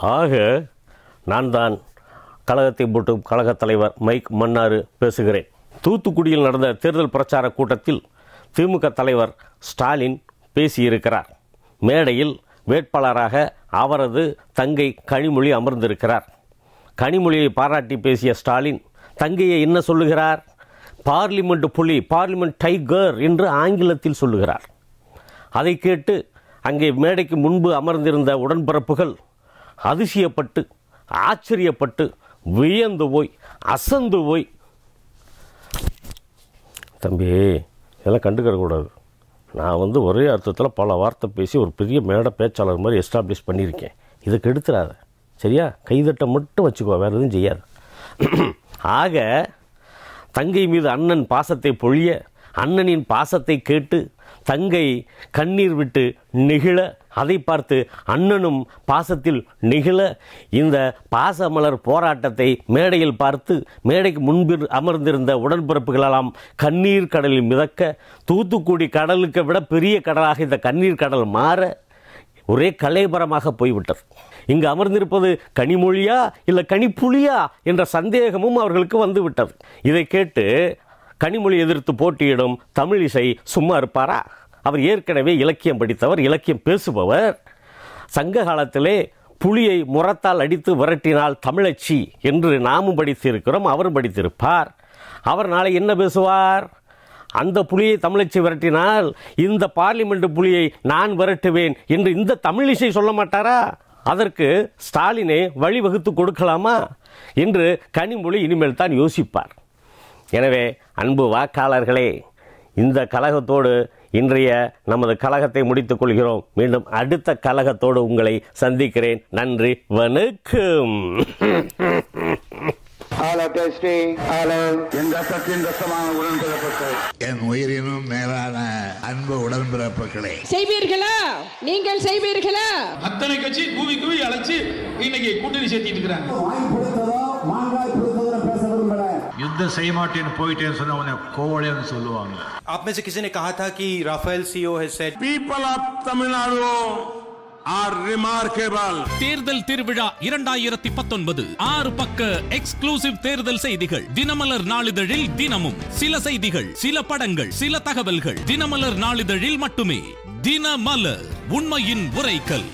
ஆக நான் தான் கழகத்தை போட்டு கழகத் தலைவர் மைக் மன்னாரு பேசுகிறேன். தூத்துக்குடியில் நடந்த தேர்தல் பிரச்சார கூட்டத்தில் திமுக தலைவர் ஸ்டாலின் பேசியிருக்கிறார். மேடையில் வேட்பாளராக அவரது தங்கை கனிமொழி அமர்ந்திருக்கிறார். கனிமொழியை பாராட்டி பேசிய ஸ்டாலின் தங்கையை என்ன சொல்லுகிறார்? பார்லிமெண்ட் புலி பார்லிமெண்ட் டைகர் என்று ஆங்கிலத்தில் சொல்லுகிறார். அதை கேட்டு அங்கே மேடைக்கு முன்பு அமர்ந்திருந்த உடன்பிறப்புகள் அதிசயப்பட்டு ஆச்சரியப்பட்டு வியந்து போய் அசந்து போய். தம்பி இதெல்லாம் கண்டுக்கிற கூடாது நான் வந்து ஒரே அர்த்தத்தில் பல வார்த்தை பேசி ஒரு பெரிய மேடை பேச்சாளர் மாதிரி எஸ்டாப்ளிஷ் பண்ணியிருக்கேன். இதை கெடுத்துடாத சரியா? கைதட்ட மட்டும் வச்சுக்கோ வேறு எதுவும் செய்யாது. ஆக தங்கை மீது அண்ணன் பாசத்தை பொழிய அண்ணனின் பாசத்தை கேட்டு தங்கை கண்ணீர் விட்டு நெகிழ அதை பார்த்து அண்ணனும் பாசத்தில் நிகழ இந்த பாசமலர் போராட்டத்தை மேடையில் பார்த்து மேடைக்கு முன்பில் அமர்ந்திருந்த உடன்பிறப்புகளெல்லாம் கண்ணீர் கடலில் மிதக்க தூத்துக்குடி கடலுக்கு விட பெரிய கடலாக இந்த கண்ணீர் கடல் மாற ஒரே கலைபரமாக போய்விட்டது. இங்கு அமர்ந்திருப்பது கனிமொழியா இல்லை கனிப்புலியா என்ற சந்தேகமும் அவர்களுக்கு வந்துவிட்டது. இதை கேட்டு கனிமொழி எதிர்த்து போட்டியிடும் தமிழிசை சும்மா இருப்பாரா? அவர் ஏற்கனவே இலக்கியம் படித்தவர் இலக்கியம் பேசுபவர். சங்க காலத்திலே புலியை முரத்தால் அடித்து விரட்டினால் தமிழச்சி என்று நாமும் படித்திருக்கிறோம் அவரும் படித்திருப்பார். அவர் நாளை என்ன பேசுவார்? அந்த புலியை தமிழச்சி விரட்டினால் இந்த பார்லிமெண்ட் புலியை நான் விரட்டுவேன் என்று இந்த தமிழிசை சொல்ல மாட்டாரா? அதற்கு ஸ்டாலினை வழிவகுத்து கொடுக்கலாமா? என்று கனிமொழி இனிமேல் தான் யோசிப்பார். எனவே அன்பு வாக்காளர்களே இந்த கழகத்தோடு இன்றைய நமது கழகத்தை முடித்துக் கொள்கிறோம். மீண்டும் அடுத்த கழகத்தோடு உங்களை சந்திக்கிறேன். நன்றி வணக்கம். என் உயிரினும் மேலான அன்பு உடன்பிறப்புகளே. செய்வீர்களா? நீங்கள் செய்வீர்களா? அத்தனை கட்சி கூவி கூவி அழைச்சு இன்னைக்கு கூட்டணி சேர்த்திட்டு இருக்கிறாங்க. செய்ய மாட்டேன்னு போயிட்டேன்னு சொன்ன உடனே கோவலைன்னு சொல்லுவாங்க आप में से किसी ने कहा था कि Rafale CEO has said people of Tamil Nadu are remarkable தேர்தல் திருவிழா இரண்டாயிரத்தி பத்தொன்பது ஆறு பக்க எக்ஸ்க்ளூசிவ் தேர்தல் செய்திகள் தினமலர் நாளிதழில் தினமும் சில செய்திகள் சில படங்கள் சில தகவல்கள் தினமலர் நாளிதழில் மட்டுமே தினமலர் உண்மையின் உரைக்கல்